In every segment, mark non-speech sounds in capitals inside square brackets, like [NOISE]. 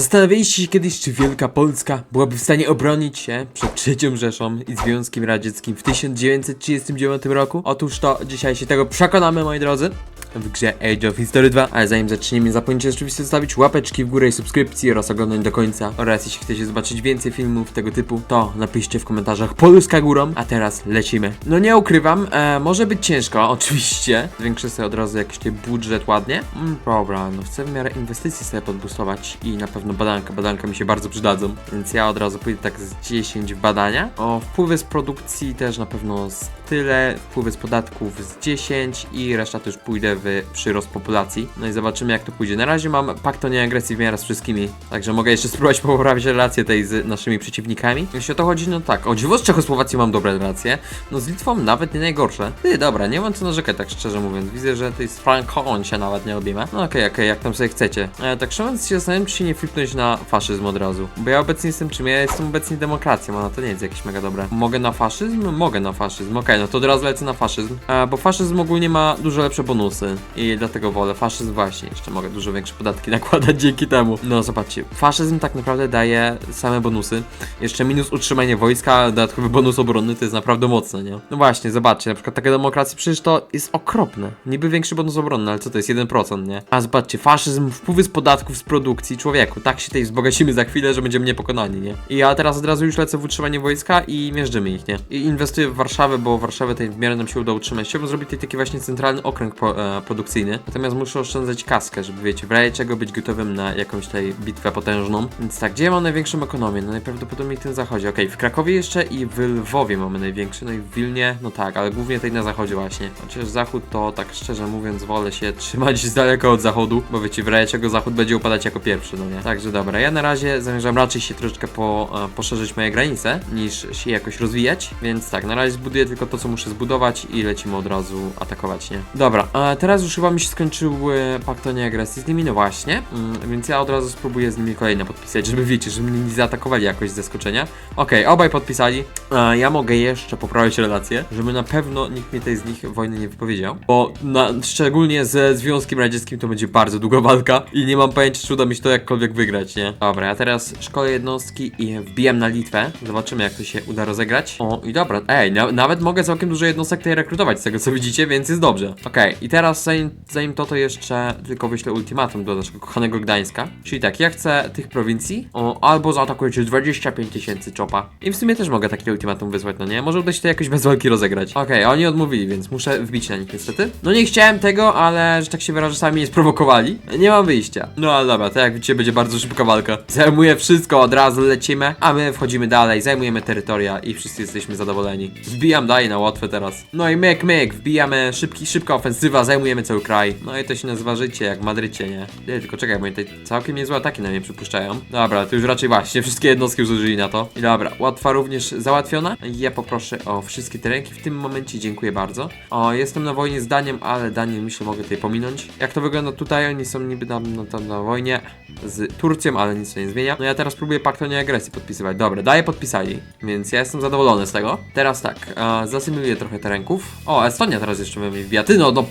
Zastanawialiście się kiedyś, czy Wielka Polska byłaby w stanie obronić się przed trzecią Rzeszą i Związkiem Radzieckim w 1939 roku? Otóż to dzisiaj się tego przekonamy, moi drodzy. W grze Age of History 2, ale zanim zaczniemy, nie zapomnijcie oczywiście zostawić łapeczki w górę i subskrypcji oraz oglądać do końca. Oraz jeśli chcecie zobaczyć więcej filmów tego typu, to napiszcie w komentarzach Polska górą, a teraz lecimy. No nie ukrywam, e, może być ciężko, [LAUGHS] oczywiście. Zwiększę sobie od razu jakiś tutaj budżet ładnie. Mm, dobra, no chcę w miarę inwestycji sobie podbustować i na pewno badanka, badanka mi się bardzo przydadzą, więc ja od razu pójdę tak z 10 w badania. O, wpływy z produkcji też na pewno z tyle, wpływy z podatków z 10 i reszta też pójdę w przyrost populacji. No i zobaczymy jak to pójdzie. Na razie mam pakt o nieagresji w miarę z wszystkimi, także mogę jeszcze [LAUGHS] spróbować poprawić relacje tej z naszymi przeciwnikami. Jeśli o to chodzi, no tak, o dziwo z mam dobre relacje, no z Litwą nawet nie najgorsze. Ty, dobra, nie mam co narzekać tak szczerze mówiąc. Widzę, że tej z Franką się nawet nie obejmę. No okej, okej, jak tam sobie chcecie. E, tak szczerze się zastanawiam, czy się nie flipnąć na faszyzm od razu. Bo ja obecnie jestem czym? Ja jestem obecnie demokracją, a no to nie jest jakieś mega dobre. Mogę na faszyzm? Mogę na faszyzm. Okej, no to od razu lecę na faszyzm. E, bo faszyzm ogólnie ma dużo lepsze bonusy. I dlatego wolę faszyzm właśnie. Jeszcze mogę dużo większe podatki [LAUGHS] nakładać dzięki temu. No zobaczcie, faszyzm tak naprawdę daje same bonusy. Jeszcze minus utrzymanie wojska, dodatkowy bonus obronny to jest naprawdę mocne, nie? No właśnie, zobaczcie, na przykład taka demokracja przecież to jest okropne. Niby większy bonus obronny, ale co to jest? 1%, nie? A zobaczcie, faszyzm, wpływy z podatków z produkcji, człowieku, tak się tutaj wzbogacimy za chwilę, że będziemy niepokonani, nie? I ja teraz od razu już lecę w utrzymanie wojska i mierzymy ich, nie? I inwestuję w Warszawę, bo Warszawę tej w miarę nam się uda utrzymać. Chciałbym zrobić tutaj taki właśnie centralny okręg po, e, produkcyjny, natomiast muszę oszczędzać kaskę, żeby wiecie, w razie czego być gotowym na jakąś tutaj bitwę potężną. Więc tak, gdzie mam największą ekonomię? No najprawdopodobniej w tym zachodzie. Okej, w Krakowie jeszcze i w Lwowie mamy największy, no i w Wilnie, no tak, ale głównie tej na zachodzie właśnie. Chociaż zachód to tak szczerze mówiąc wolę się trzymać z daleka od zachodu, bo wiecie, w razie czego zachód będzie upadać jako pierwszy, no nie? Także dobra, ja na razie zamierzam raczej się troszeczkę po, e, poszerzyć moje granice, niż się jakoś rozwijać, więc tak, na razie zbuduję tylko to, co muszę zbudować i lecimy od razu atakować, nie? Dobra, a teraz już chyba mi się skończył e, pakt o nieagresji z nimi, no właśnie, mm, więc ja od razu spróbuję z nimi kolejne podpisać, żeby wiecie, żeby mnie nie zaatakowali jakoś z zaskoczenia. Okej, obaj podpisali, a ja mogę jeszcze poprawić relacje, żeby na pewno nikt mnie tej z nich wojny nie wypowiedział, bo na, szczególnie ze Związkiem Radzieckim to będzie bardzo długa walka i nie mam pojęcia, czy uda mi się to jakkolwiek wygrać, nie? Dobra, ja teraz szkolę jednostki i wbijam na Litwę, zobaczymy jak to się uda rozegrać. O, i dobra, ej, na, nawet mogę całkiem dużo jednostek tutaj rekrutować z tego co widzicie, więc jest dobrze. Okej, i teraz zanim, zanim to, to jeszcze tylko wyślę ultimatum do naszego kochanego Gdańska, czyli tak, ja chcę tych prowincji, o, albo zaatakujecie 25 tysięcy czopa. I w sumie też mogę takie ultimatum wysłać, no nie? Może uda się to jakoś bez walki rozegrać. Okej, oni odmówili, więc muszę wbić na nich niestety. No nie chciałem tego, ale że tak się wyrażę, sami mnie sprowokowali. Nie mam wyjścia. No ale dobra, to jak widzicie, będzie bardzo szybka walka. Zajmuję wszystko, od razu lecimy, a my wchodzimy dalej, zajmujemy terytoria i wszyscy jesteśmy zadowoleni. Wbijam dalej na łatwe teraz. No i myk, myk, wbijamy szybki, szybka ofensywa, zajmujemy cały kraj. No i to się nazywa życie, jak w Madrycie, nie? Nie, tylko czekaj, bo oni tutaj całkiem niezłe ataki na mnie przypuszczają. Dobra, to już raczej właśnie, wszystkie jednostki już użyli na to. I dobra, łatwa również załatwiona. Ja poproszę o wszystkie terenki w tym momencie, dziękuję bardzo. O, jestem na wojnie z Daniem, ale Daniel myślę mogę tutaj pominąć. Jak to wygląda tutaj? Oni są niby tam, no, tam na wojnie z Turcją, ale nic to nie zmienia. No ja teraz próbuję pakt o nieagresji podpisywać. Dobra, daję podpisali, więc ja jestem zadowolony z tego. Teraz tak, e, zasymuluję trochę terenków. O, Estonia teraz jeszcze we mnie wbija. Ty no, no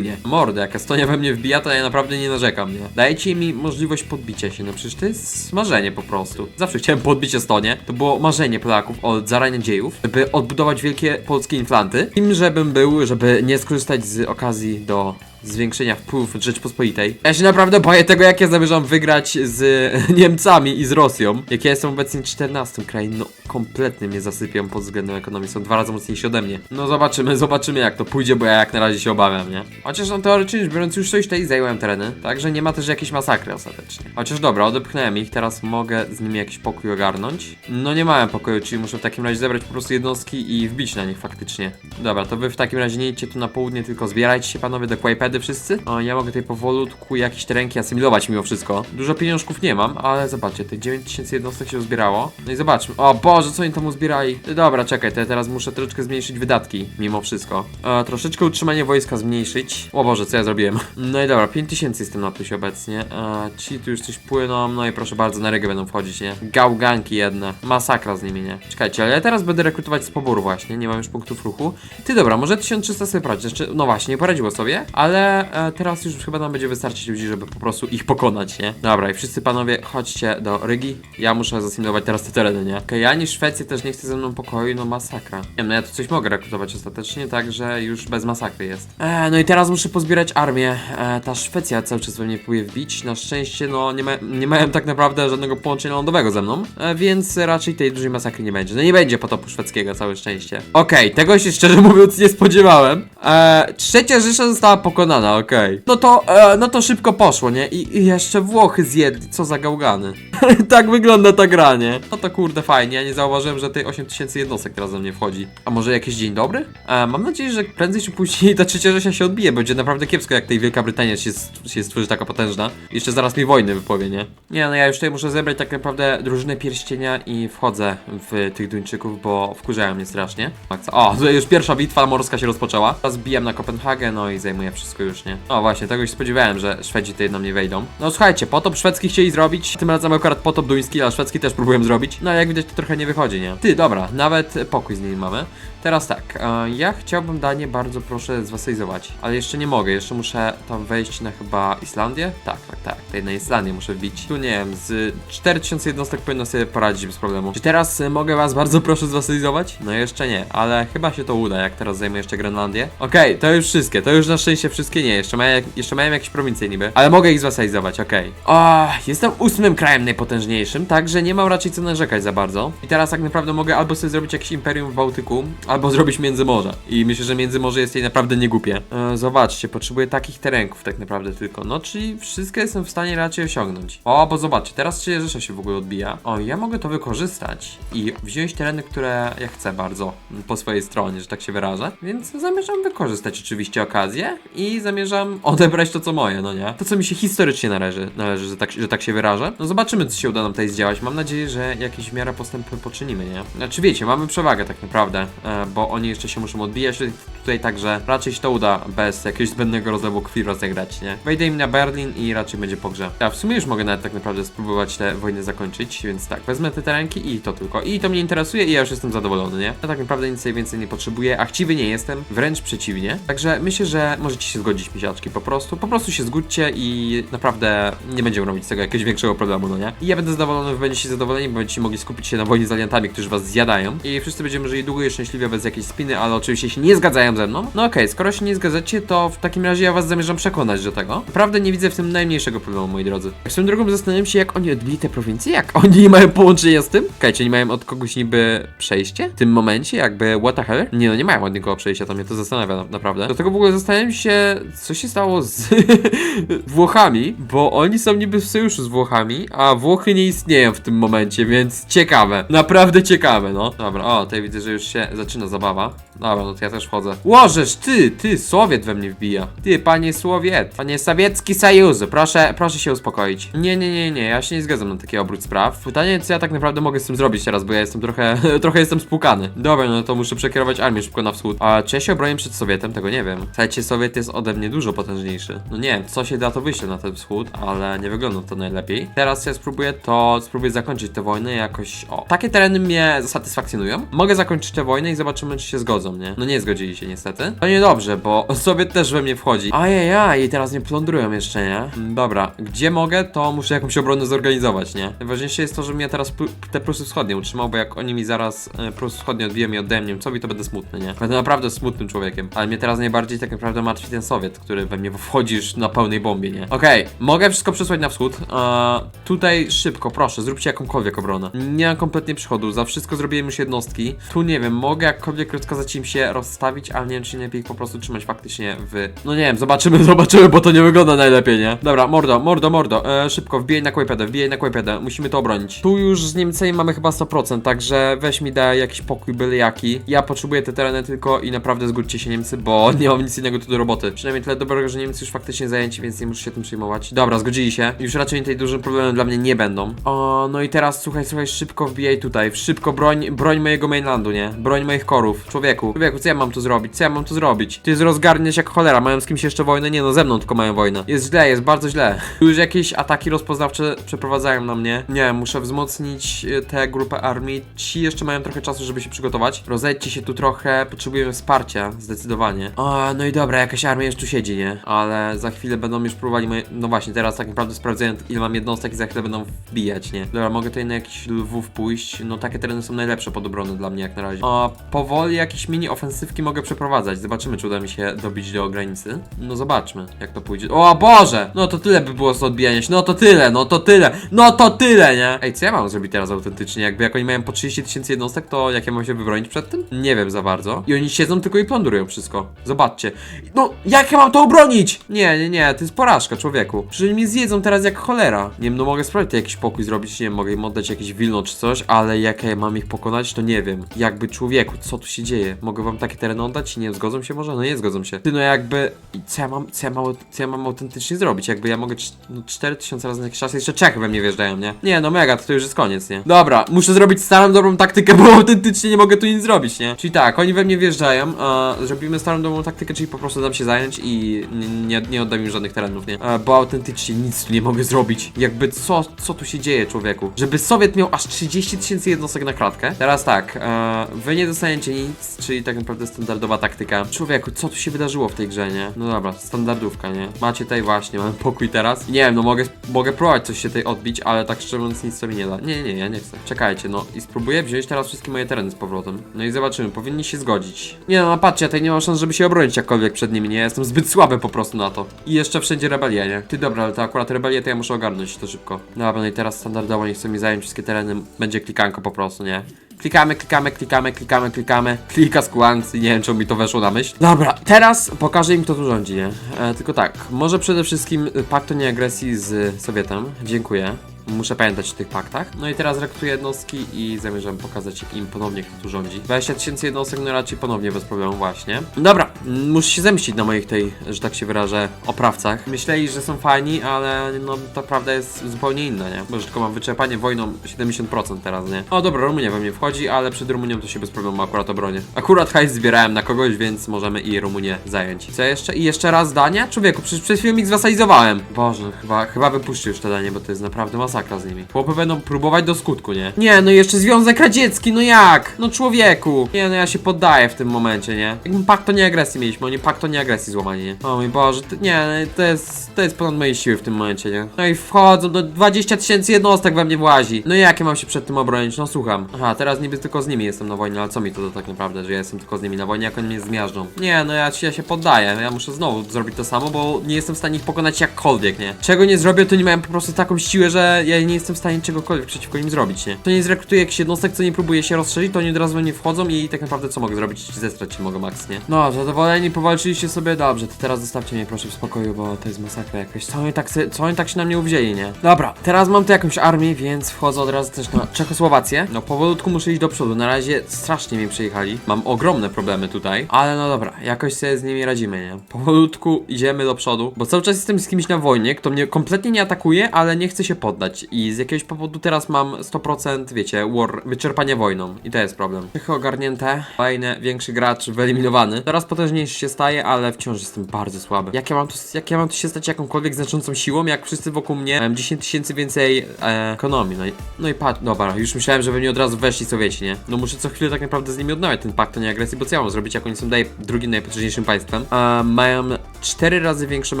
perfekcyjnie. Mordę, jak Estonia we mnie wbija, to ja naprawdę nie narzekam, nie? Dajcie mi możliwość podbicia się, no przecież to jest marzenie po prostu. Zawsze chciałem podbić Estonię. To było marzenie Polaków od zarania dziejów, żeby odbudować wielkie polskie inflanty. Tym, żebym był, żeby nie skorzystać z okazji do zwiększenia wpływów Rzeczpospolitej. Ja się naprawdę boję tego, jak ja zamierzam wygrać z [LAUGHS] Niemcami i z Rosją. Jak ja jestem obecnie 14 krajem, no kompletnie mnie zasypią pod względem ekonomii. Są dwa razy mocniejsi ode mnie. No zobaczymy, [LAUGHS] zobaczymy jak to pójdzie, bo ja jak na razie się obawiam, nie? Chociaż no teoretycznie biorąc już coś tutaj zajęłem tereny, także nie ma też jakiejś masakry ostatecznie. Chociaż dobra, odepchnąłem ich, teraz mogę z nimi jakiś pokój ogarnąć. No nie miałem pokoju, czyli muszę w takim razie zebrać po prostu jednostki i wbić na nich faktycznie. Dobra, to wy w takim razie nie idźcie tu na południe, tylko zbierajcie się panowie do Kłajpedy wszyscy. O, ja mogę tutaj powolutku jakieś te ręki asymilować mimo wszystko. Dużo pieniążków nie mam, ale zobaczcie, te 9000 jednostek się uzbierało. No i zobaczmy. O Boże, co oni tam uzbierali? Dobra, czekaj, to ja teraz muszę troszeczkę zmniejszyć wydatki, mimo wszystko. E, troszeczkę utrzymanie wojska zmniejszyć. O Boże, co ja zrobiłem? No i dobra, 5000 jestem na plusie obecnie. E, ci tu już coś płyną, no i proszę bardzo, na regę będą wchodzić, nie? Gałganki jedne. Masakra z nimi, nie? Czekajcie, ale ja teraz będę rekrutować z poboru właśnie, nie mam już punktów ruchu. Ty dobra, może 1300 sobie poradzić, jeszcze, no właśnie, nie poradziło sobie, ale ale e, teraz już chyba nam będzie wystarczyć ludzi, żeby po prostu ich pokonać, nie? Dobra, i wszyscy panowie, chodźcie do Rygi. Ja muszę zasymulować teraz te tereny, nie? Okej, ani Szwecja też nie chce ze mną pokoju, no masakra. Nie wiem, no ja tu coś mogę rekrutować ostatecznie, także już bez masakry jest. E, no i teraz muszę pozbierać armię. E, ta Szwecja cały czas we mnie próbuje wbić. Na szczęście, no nie, ma, nie mają tak naprawdę żadnego połączenia lądowego ze mną, e, więc raczej tej dużej masakry nie będzie. No nie będzie potopu szwedzkiego, całe szczęście. Okej, tego się szczerze [LAUGHS] mówiąc nie spodziewałem. E, trzecia Rzesza została pokonana, okej. No to, e, no to szybko poszło, nie? I, I jeszcze Włochy zjedli, co za gałgany. [LAUGHS] tak wygląda ta gra, nie? No to kurde fajnie, ja nie zauważyłem, że tej 8000 jednostek teraz do mnie wchodzi. A może jakiś dzień dobry? E, mam nadzieję, że prędzej czy później [LAUGHS] ta trzecia Rzesza się odbije, będzie naprawdę kiepsko, jak tej Wielka Brytania się, się stworzy taka potężna. Jeszcze zaraz mi wojny wypowie, nie? Nie, no ja już tutaj muszę zebrać tak naprawdę drużynę pierścienia i wchodzę w tych Duńczyków, bo wkurzają mnie strasznie. Tak, co- O, tutaj już pierwsza bitwa morska się rozpoczęła. Teraz bijam na Kopenhagę, no i zajmuję wszystko już, nie? O właśnie, tego się spodziewałem, że Szwedzi tutaj na mnie wejdą. No słuchajcie, potop szwedzki chcieli zrobić, tym razem akurat potop duński, ale szwedzki też próbuję zrobić. No jak widać to trochę nie wychodzi, nie? Ty, dobra, nawet pokój z nimi mamy. Teraz tak, e, ja chciałbym Danię bardzo proszę zwasalizować, ale jeszcze nie mogę, jeszcze muszę tam wejść na chyba Islandię? Tak, tak, tak, tutaj na Islandię muszę wbić. Tu nie wiem, z 4000 jednostek powinno sobie poradzić bez problemu. Czy teraz e, mogę was bardzo proszę zwasalizować? No jeszcze nie, ale chyba się to uda, jak teraz zajmę jeszcze Grenlandię. Okej, to już wszystkie, to już na szczęście wszystkie nie, jeszcze mają, jeszcze mają jakieś prowincje niby, ale mogę ich zwasalizować, okej. O, jestem ósmym krajem najpotężniejszym, także nie mam raczej co narzekać za bardzo. I teraz tak naprawdę mogę albo sobie zrobić jakieś imperium w Bałtyku, albo zrobić Międzymorze. I myślę, że Międzymorze jest jej naprawdę niegłupie. E, zobaczcie, potrzebuję takich terenków tak naprawdę tylko. No, czyli wszystko jestem w stanie raczej osiągnąć. O, bo zobaczcie, teraz czy Rzesza się w ogóle odbija. O, ja mogę to wykorzystać i wziąć tereny, które ja chcę bardzo m, po swojej stronie, że tak się wyrażę. Więc zamierzam wykorzystać oczywiście okazję i zamierzam odebrać to, co moje, no nie? To, co mi się historycznie należy, należy że, tak, że tak się wyrażę. No zobaczymy, co się uda nam tutaj zdziałać. Mam nadzieję, że jakieś w miarę postępy poczynimy, nie? Znaczy wiecie, mamy przewagę tak naprawdę, e, bo oni jeszcze się muszą odbijać tutaj, także raczej się to uda bez jakiegoś zbędnego rozlewu krwi rozegrać, nie? Wejdę im na Berlin i raczej będzie po grze. Ja w sumie już mogę nawet tak naprawdę spróbować te wojny zakończyć, więc tak, wezmę te terenki i to tylko. I to mnie interesuje i ja już jestem zadowolony, nie? Ja tak naprawdę nic więcej nie potrzebuję, a chciwy nie jestem, wręcz przeciwnie. Także myślę, że możecie się zgodzić, misiaczki, po prostu. Po prostu się zgódźcie i naprawdę nie będziemy robić z tego jakiegoś większego problemu, no nie? I ja będę zadowolony, wy będziecie zadowoleni, bo będziecie mogli skupić się na wojnie z aliantami, którzy was zjadają. I wszyscy będziemy żyli długo i szczęśliwie bez jakiejś spiny, ale oczywiście się nie zgadzają ze mną. No okej, skoro się nie zgadzacie, to w takim razie ja was zamierzam przekonać do tego. Naprawdę nie widzę w tym najmniejszego problemu, moi drodzy. Swoją drogą zastanawiam się, jak oni odbili te prowincje, jak oni nie mają połączenia z tym? Kajcie, nie mają od kogoś niby przejście? W tym momencie, jakby what the hell? Nie no, nie mają od nikogo przejścia, to mnie to zastanawia na- naprawdę. Do tego w ogóle zastanawiam się, co się stało z [LAUGHS] Włochami, bo oni są niby w sojuszu z Włochami, a Włochy nie istnieją w tym momencie, więc ciekawe. Naprawdę ciekawe, no. Dobra, o, tutaj widzę, że już się zaczyna zabawa. Dobra, no to ja też wchodzę. Łożesz, ty, ty, Sowiet we mnie wbija. Ty, panie Sowiet, panie Sowiecki Sojuzu, proszę, proszę się uspokoić. Nie, nie, nie, nie, ja się nie zgadzam na taki obrót spraw. Pytanie, co ja tak naprawdę mogę z tym zrobić teraz, bo ja jestem trochę, [LAUGHS] trochę jestem spłukany. Dobra, no to muszę przekierować armię szybko na wschód. A czy ja się obronię przed Sowietem? Tego nie wiem. Słuchajcie, Sowiet jest ode mnie dużo potężniejszy. No nie wiem, co się da, to wyślę na ten wschód, ale nie wygląda to najlepiej. Teraz ja spróbuję to, spróbuję zakończyć tę wojnę jakoś, o. Takie tereny mnie satysfakcjonują. Mogę zakończyć tę wojnę i zobaczymy, czy się zgodzą, nie? No nie zgodzili się niestety. To niedobrze, bo [LAUGHS] Sowiet też we mnie wchodzi. Ajajaj, i teraz mnie plądrują jeszcze, nie? Dobra, gdzie mogę, to muszę jakąś obronę zorganizować, nie? Najważniejsze jest to, że mnie teraz te Prusy Wschodnie utrzymał, bo jak oni mi zaraz e, Prusy Wschodnie odbiją i ode mnie, co mi to będę smutny, nie? Będę naprawdę smutnym człowiekiem. Ale mnie teraz najbardziej tak naprawdę martwi ten Sowiet, który we mnie wchodzi już na pełnej bombie, nie? Okej, mogę wszystko przesłać na wschód. E, tutaj szybko, proszę, zróbcie jakąkolwiek obronę. Nie mam kompletnie przychodu, za wszystko zrobiłem już jednostki. Tu nie wiem, mogę jakkolwiek rozkazać im się rozstawić, ale nie wiem, czy nie lepiej ich po prostu trzymać faktycznie w... No nie wiem, zobaczymy, [LAUGHS] zobaczymy, bo to nie wygląda najlepiej, nie? Dobra, mordo, mordo, mordo, e, szybko, wbijaj na Kłajpedę, wbijaj na Kłajpedę, musimy to obronić. Tu już z Niemcami mamy chyba 100%, także weź mi daj jakiś pokój byle jaki. Ja potrzebuję te tereny tylko i naprawdę zgódźcie się Niemcy, bo [LAUGHS] nie mam nic innego tu do roboty. Przynajmniej tyle dobrego, że Niemcy już faktycznie zajęci, więc nie muszę się tym przejmować. Dobra, zgodzili się. Już raczej tutaj dużym problemem dla mnie nie będą. O, no i teraz słuchaj, słuchaj, szybko wbijaj tutaj, szybko broń, broń mojego mainlandu, nie? Broń moich korów. Człowieku, człowieku, co ja mam tu zrobić? Co ja mam tu zrobić? Ty jest rozgarniać jak cholera, mają z kimś jeszcze wojnę? Nie no, ze mną tylko mają wojnę. Jest źle, jest bardzo źle. [LAUGHS] Już jakieś ataki rozpoznawcze przeprowadzają na mnie. Nie, muszę wzmocnić y, tę grupę armii. Ci jeszcze mają trochę czasu, żeby się przygotować. Rozejdźcie się tu trochę, potrzebujemy wsparcia, zdecydowanie. O, no i dobra, jakaś armia jeszcze tu siedzi, nie? Ale za chwilę będą już próbowali moje... No właśnie, teraz tak naprawdę sprawdzają ile mam jednostek i za chwilę będą wbijać, nie? Dobra, mogę tutaj na jakiś lwów pójść. No takie tereny są najlepsze pod obronę dla mnie jak na razie. A powoli jakieś mini ofensywki mogę przeprowadzać. Zobaczymy, czy uda mi się dobić do granicy. No zobaczmy, jak to pójdzie. O Boże! No to tyle by było z odbijania się. No to tyle, no to tyle, no to tyle, nie? Ej, co ja mam zrobić teraz autentycznie? Jakby jak oni mają po 30 tysięcy jednostek, to jak ja mam się wybronić przed tym? Nie wiem za bardzo. I oni siedzą tylko i plądrują wszystko. Zobaczcie. No, jak ja mam to obronić? Nie, nie, nie, to jest porażka, człowieku. Przecież mnie zjedzą teraz jak cholera. Nie wiem, no mogę sprawdzić jakiś pokój zrobić, nie wiem, mogę im oddać jakieś wilno czy coś, ale jak ja mam ich pokonać, to nie wiem. Jakby człowieku, co tu się dzieje? Mogę wam takie tereny oddać? Nie, zgodzą się może? No nie zgodzą się. Ty, no jakby, i co ja mam, co ja co ja mam autentycznie zrobić? Jakby ja mogę, no 4000 razy na jakiś czas, jeszcze Czechy we mnie wjeżdżają, nie? Nie, no mega, to, to już jest koniec, nie? Dobra, muszę zrobić starą, dobrą taktykę, [LAUGHS] bo autentycznie nie mogę tu nic zrobić, nie? Czyli tak, oni we mnie wjeżdżają, a zrobimy starą, dobrą taktykę, czyli po prostu dam się zająć i nie, nie, oddam im żadnych terenów, nie? Bo autentycznie nic tu nie mogę zrobić. Jakby co, co tu się dzieje, człowieku? Żeby Sowiet miał aż 30 tysięcy jednostek na klatkę. Teraz tak, e, wy nie dostaniecie nic, czyli tak naprawdę standardowa taktyka. Człowieku, co tu się wydarzyło w tej grze, nie? No dobra, standardówka, nie? Macie tutaj właśnie, mamy pokój teraz. Nie wiem, no mogę, mogę próbować coś się tutaj odbić, ale tak szczerze mówiąc nic sobie nie da. Nie, nie, ja nie chcę. Czekajcie, no i spróbuję wziąć teraz wszystkie moje tereny z powrotem. No i zobaczymy, powinni się zgodzić. Nie no, no patrzcie, ja tutaj nie mam szans, żeby się obronić jakkolwiek przed nimi, nie? Jestem zbyt słaby po prostu na to. I jeszcze wszędzie rebelia, nie? Ty dobra, ale to akurat rebelię to ja muszę ogarnąć to szybko. Dobra, no i teraz standardowo nie chcą mi zająć wszystkie tereny, będzie klikanko po prostu, nie? Klikamy, klikamy, klikamy, klikamy, klikamy. Klika skłans i nie wiem, czy mi to weszło na myśl. Dobra, teraz pokażę im, kto tu rządzi, nie? E, tylko tak, może przede wszystkim pakt o nieagresji z Sowietem. Dziękuję. Muszę pamiętać o tych paktach. No i teraz rekrutuję jednostki i zamierzam pokazać im ponownie, kto tu rządzi. 20 tysięcy jednostek, no raczej ponownie bez problemu właśnie. Dobra, muszę się zemścić na moich tej, że tak się wyrażę, oprawcach. Myśleli, że są fajni, ale no ta prawda jest zupełnie inna, nie? Bo że tylko mam wyczerpanie wojną 70% teraz, nie? O dobra, Rumunia we mnie wchodzi, ale przed Rumunią to się bez problemu akurat obronię. Akurat hajs zbierałem na kogoś, więc możemy i Rumunię zająć. Co jeszcze? I jeszcze raz dania? Człowieku, przecież przed chwilą ich zwasalizowałem. Boże, chyba, chyba wypuszczę już te danie, bo to jest naprawdę masakra z nimi. Chłopy będą próbować do skutku, nie? Nie, no i jeszcze Związek Radziecki, no jak? No człowieku. Nie, no ja się poddaję w tym momencie, nie? Jakbym pakt o nieagresji mieliśmy, oni pakt o nieagresji złamali, nie? O mój Boże, to, nie, no to jest, to jest ponad moje siły w tym momencie, nie? No i wchodzą, do 20 tysięcy jednostek we mnie włazi. No i jak ja mam się przed tym obronić? No słucham. Aha, teraz niby tylko z nimi jestem na wojnie, ale co mi to da tak naprawdę, że ja jestem tylko z nimi na wojnie, jak oni mnie zmiażdżą? Nie, no ja, ja się poddaję, ja muszę znowu zrobić to samo, bo nie jestem w stanie ich pokonać jakkolwiek, nie? Czego nie zrobię, to nie mają po prostu taką siłę, że ja nie jestem w stanie czegokolwiek przeciwko nim zrobić, nie? To nie zrekrutuje jakichś jednostek, co nie próbuje się rozszerzyć, to oni od razu we mnie wchodzą i tak naprawdę co mogę zrobić? Zestrać się mogę max, nie? No, zadowoleni, powalczyliście sobie, dobrze, to teraz zostawcie mnie proszę w spokoju, bo to jest masakra jakaś. Co oni tak, se, co oni tak się na mnie uwzięli, nie? Dobra, teraz mam tu jakąś armię, więc wchodzę od razu też na Czechosłowację. No, powolutku muszę iść do przodu, na razie strasznie mnie przejechali. Mam ogromne problemy tutaj, ale no dobra, jakoś sobie z nimi radzimy, nie? Powolutku idziemy do przodu, bo cały czas jestem z kimś na wojnie, kto mnie kompletnie nie atakuje, ale nie chce się poddać i z jakiegoś powodu teraz mam 100%, wiecie, war, wyczerpanie wojną i to jest problem. Czechy ogarnięte, fajne, większy gracz wyeliminowany. Coraz potężniejszy się staje, ale wciąż jestem bardzo słaby. Jak ja mam tu, jak ja mam tu się stać jakąkolwiek znaczącą siłą, jak wszyscy wokół mnie mają 10 tysięcy więcej e, ekonomii, no i, no i patrz, dobra, już myślałem, że we mnie od razu weszli Sowieci, nie? No muszę co chwilę tak naprawdę z nimi odnawiać ten pakt o nieagresji, bo co ja mam zrobić, jak oni są dalej drugim najpotężniejszym państwem, a mają 4 razy większą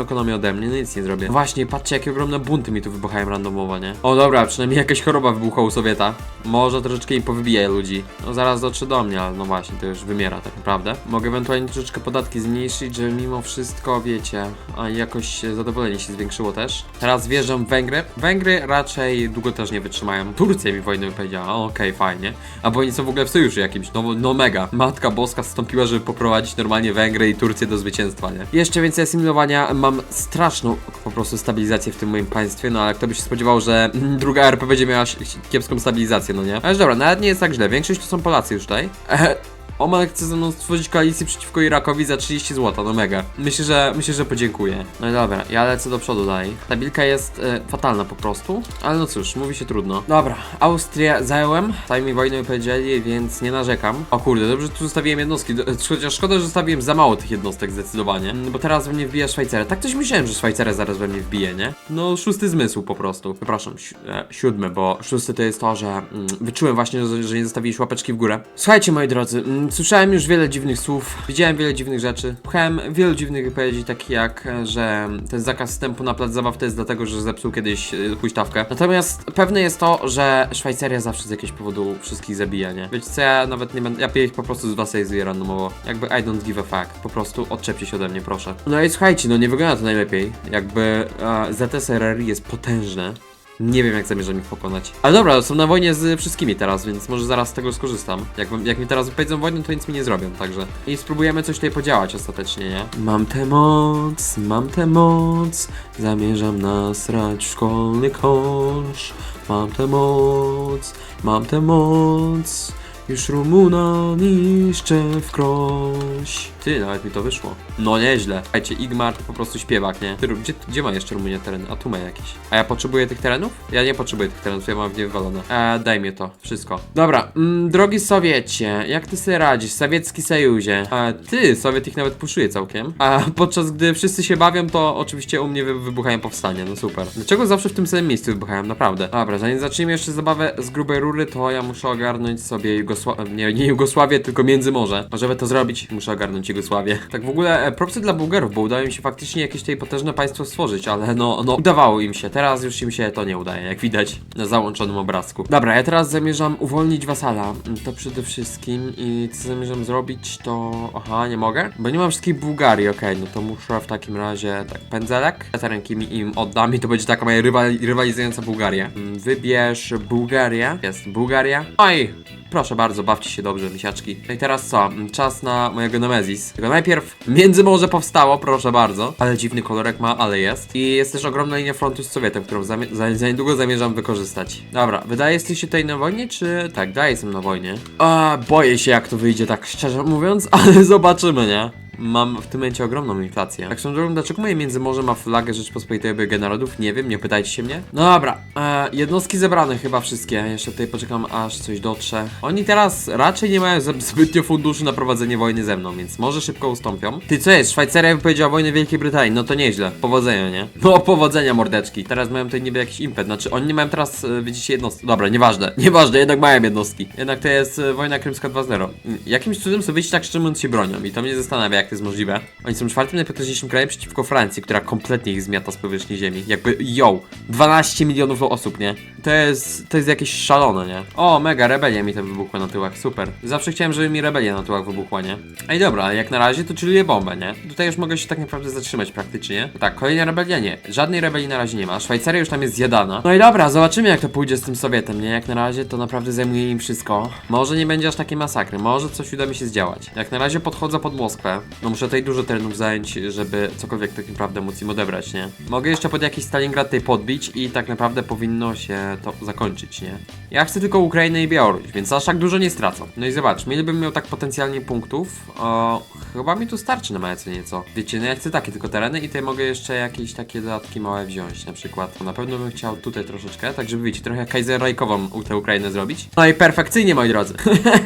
ekonomię ode mnie, no nic nie zrobię. Właśnie, patrzcie, jakie ogromne bunty mi tu wybuchają randomowo, nie? O dobra, przynajmniej jakaś choroba wybuchła u Sowieta. Może troszeczkę im powybija ludzi. No zaraz dotrze do mnie, ale no właśnie, to już wymiera tak naprawdę. Mogę ewentualnie troszeczkę podatki zmniejszyć, żeby mimo wszystko, wiecie, a jakoś zadowolenie się zwiększyło też. Teraz wjeżdżam w Węgry. Węgry raczej długo też nie wytrzymają. Turcja mi wojnę powiedziała, okej, fajnie. A bo oni są w ogóle w sojuszu jakimś, no, no mega. Matka Boska wstąpiła, żeby poprowadzić normalnie Węgry i Turcję do zwycięstwa, nie? Jeszcze więcej asymilowania, mam straszną po prostu stabilizację w tym moim państwie, no ale kto by się spodziewał, że [LAUGHS] druga RP będzie miała kiepską stabilizację, no nie? Ale dobra, nawet nie jest tak źle, większość to są Polacy już tutaj. [LAUGHS] Oman chce ze mną stworzyć koalicję przeciwko Irakowi za 30 zł, no mega. Myślę, że myślę, że podziękuję. No i dobra, ja lecę do przodu dalej. Ta bilka jest e, fatalna po prostu, ale no cóż, mówi się trudno. Dobra, Austrię zająłem, tutaj mi wojnę powiedzieli, więc nie narzekam. O kurde, dobrze, że tu zostawiłem jednostki, [LAUGHS] chociaż szkoda, że zostawiłem za mało tych jednostek zdecydowanie, Mm, bo teraz we mnie wbija Szwajcarę. Tak coś myślałem, że Szwajcarę zaraz we mnie wbije, nie? No, szósty zmysł po prostu. Przepraszam, si e, siódmy, bo szósty to jest to, że mm, wyczułem właśnie, że, że nie zostawiliście łapeczki w górę. Słuchajcie, moi drodzy, mm, słyszałem już wiele dziwnych słów, widziałem wiele dziwnych rzeczy. Słuchałem wielu dziwnych wypowiedzi, takich jak, że ten zakaz wstępu na plac zabaw to jest dlatego, że zepsuł kiedyś e, huśtawkę. Natomiast pewne jest to, że Szwajcaria zawsze z jakiegoś powodu wszystkich zabija, nie? Wiecie co, ja nawet nie będę, ja piję ich po prostu z was zje randomowo. Jakby I don't give a fuck. Po prostu odczepcie się ode mnie, proszę. No i słuchajcie, no nie wygląda to najlepiej. Jakby e, ZSRR jest potężne. Nie wiem, jak zamierzam ich pokonać. Ale dobra, są na wojnie z wszystkimi teraz, więc może zaraz z tego skorzystam. Jak, jak mi teraz wypowiedzą wojnę, to nic mi nie zrobią, także. I spróbujemy coś tutaj podziałać ostatecznie, nie? Mam tę moc, mam tę moc, zamierzam nasrać w szkolny kosz. Mam tę moc, mam tę moc, już Rumuna niszczę w kroś. Ty, nawet mi to wyszło. No nieźle. Słuchajcie, Igmar to po prostu śpiewak, nie? Ty, gdzie, gdzie ma jeszcze Rumunia tereny? A tu ma jakieś. A ja potrzebuję tych terenów? Ja nie potrzebuję tych terenów, ja mam w nie wywalone. E, daj mi to, wszystko. Dobra, mm, drogi Sowiecie, jak ty sobie radzisz? Sowiecki Sojuzie. E, ty, Sowiet ich nawet puszuje całkiem. A podczas gdy wszyscy się bawią, to oczywiście u mnie wy, wybuchają powstania, no super. Dlaczego zawsze w tym samym miejscu wybuchają? Naprawdę. Dobra, zanim zaczniemy jeszcze zabawę z grubej rury, to ja muszę ogarnąć sobie Jugosławię, nie, nie Jugosławię, tylko Międzymorze. A żeby to zrobić, muszę ogarnąć Jugosławię. Tak w ogóle e, propsy dla Bułgarów, bo udało im się faktycznie jakieś tutaj potężne państwo stworzyć, ale no, no udawało im się. Teraz już im się to nie udaje, jak widać na załączonym obrazku. Dobra, ja teraz zamierzam uwolnić wasala. To przede wszystkim i co zamierzam zrobić, to... Aha, nie mogę? Bo nie mam wszystkich Bułgarii, okej, no to muszę w takim razie, tak, pędzelek. Te ręki mi im oddam i to będzie taka moja rywal, rywalizująca Bułgaria. Mm, Wybierz Bułgarię. Jest Bułgaria. Oj, Proszę bardzo, bawcie się dobrze, misiaczki. No i teraz co? Czas na mojego Nemezis. Tylko najpierw Międzymorze powstało, proszę bardzo. Ale dziwny kolorek ma, ale jest. I jest też ogromna linia frontu z Sowietem, którą za, za, za niedługo zamierzam wykorzystać. Dobra, wydaje jesteście tutaj na wojnie, czy... Tak, daję jestem na wojnie. A, boję się jak to wyjdzie, tak szczerze mówiąc, [LAUGHS] ale zobaczymy, nie? Mam w tym momencie ogromną inflację. Tak swoją drogą, dlaczego moje Międzymorze ma flagę Rzeczpospolitej Obojga Narodów? Nie wiem, nie pytajcie się mnie. No dobra, e, jednostki zebrane chyba wszystkie. Jeszcze tutaj poczekam, aż coś dotrze. Oni teraz raczej nie mają zbytnio funduszy na prowadzenie wojny ze mną, więc może szybko ustąpią. Ty, co jest? Szwajcaria wypowiedziała wojnę Wielkiej Brytanii. No to nieźle. Powodzenia, nie? [LAUGHS] No, powodzenia, mordeczki. Teraz mają tutaj niby jakiś impet. Znaczy, oni nie mają teraz, e, widzicie, jednostki. Dobra, nieważne. [LAUGHS] Nieważne, jednak mają jednostki. Jednak to jest e, wojna krymska 2.0. Mm, Jakimś cudem Sowieci tak szczerze mówiąc się bronią i to mnie zastanawia, jak to jest możliwe. Oni są czwartym najpotężniejszym krajem przeciwko Francji, która kompletnie ich zmiata z powierzchni ziemi. Jakby, yo, 12 milionów osób, nie? To jest, to jest jakieś szalone, nie? O, mega, rebelia mi tam wybuchła na tyłach, super. Zawsze chciałem, żeby mi rebelia na tyłach wybuchła, nie? Ej, dobra, jak na razie to czyli bombę, nie? Tutaj już mogę się tak naprawdę zatrzymać praktycznie. Tak, kolejna rebelia nie. Żadnej rebelii na razie nie ma. Szwajcaria już tam jest zjadana. No i dobra, zobaczymy jak to pójdzie z tym Sowietem, nie? Jak na razie to naprawdę zajmuje im wszystko. Może nie będzie aż takiej masakry, może coś uda mi się zdziałać. Jak na razie podchodzę pod Moskwę. No muszę tutaj dużo terenów zająć, żeby cokolwiek tak naprawdę móc im odebrać, nie? Mogę jeszcze pod jakiś Stalingrad tutaj podbić i tak naprawdę powinno się to zakończyć, nie? Ja chcę tylko Ukrainę i Białoruś, więc aż tak dużo nie stracę. No i zobacz, miałbym miał tak potencjalnie punktów, o, chyba mi tu starczy na małe co nieco. Wiecie, no ja chcę takie tylko tereny i tutaj mogę jeszcze jakieś takie dodatki małe wziąć, na przykład. Na pewno bym chciał tutaj troszeczkę, tak żeby wiecie, trochę kaiserajkową u tę Ukrainę zrobić. No i perfekcyjnie, moi drodzy.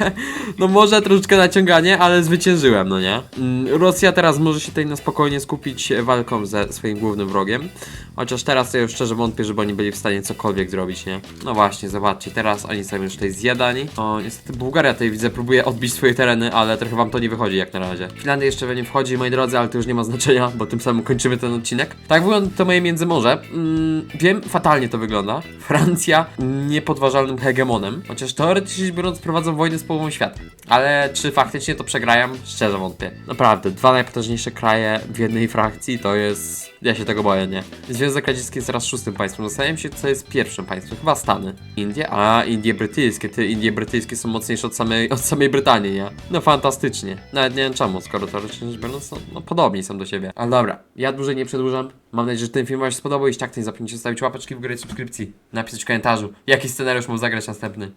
[LAUGHS] no może troszeczkę naciąganie, ale zwyciężyłem, no nie? Rosja teraz może się tutaj na spokojnie skupić walką ze swoim głównym wrogiem. Chociaż teraz to ja już szczerze wątpię, żeby oni byli w stanie cokolwiek zrobić, nie? No właśnie, zobaczcie, teraz oni są już tutaj zjadani. O, niestety Bułgaria tutaj widzę, próbuje odbić swoje tereny, ale trochę wam to nie wychodzi jak na razie. Finlandia jeszcze we nie wchodzi, moi drodzy, ale to już nie ma znaczenia, bo tym samym kończymy ten odcinek. Tak wygląda to moje międzymorze. Mm, wiem, fatalnie to wygląda. Francja niepodważalnym hegemonem, chociaż teoretycznie biorąc prowadzą wojnę z połową świata. Ale czy faktycznie to przegrają? Szczerze wątpię. Naprawdę, dwa najpotężniejsze kraje w jednej frakcji to jest... Ja się tego boję, nie? Związek Radziecki jest teraz szóstym państwem. Zastanawiam się, co jest pierwszym państwem. Chyba Stany. Indie? A, Indie brytyjskie. Ty, Indie brytyjskie są mocniejsze od samej, od samej Brytanii, nie? No fantastycznie. Nawet nie wiem czemu, skoro teoretycznie rzecz biorąc, no, no podobni są do siebie. Ale dobra, ja dłużej nie przedłużam. Mam nadzieję, że ten film Wam się spodobał. Jeśli tak, to nie zapomnijcie zostawić łapeczki w górę i subskrypcji. Napisać w komentarzu, jaki scenariusz mam zagrać następny.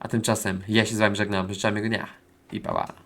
A tymczasem ja się z Wami żegnam. Życzę miłego dnia i pa, pa.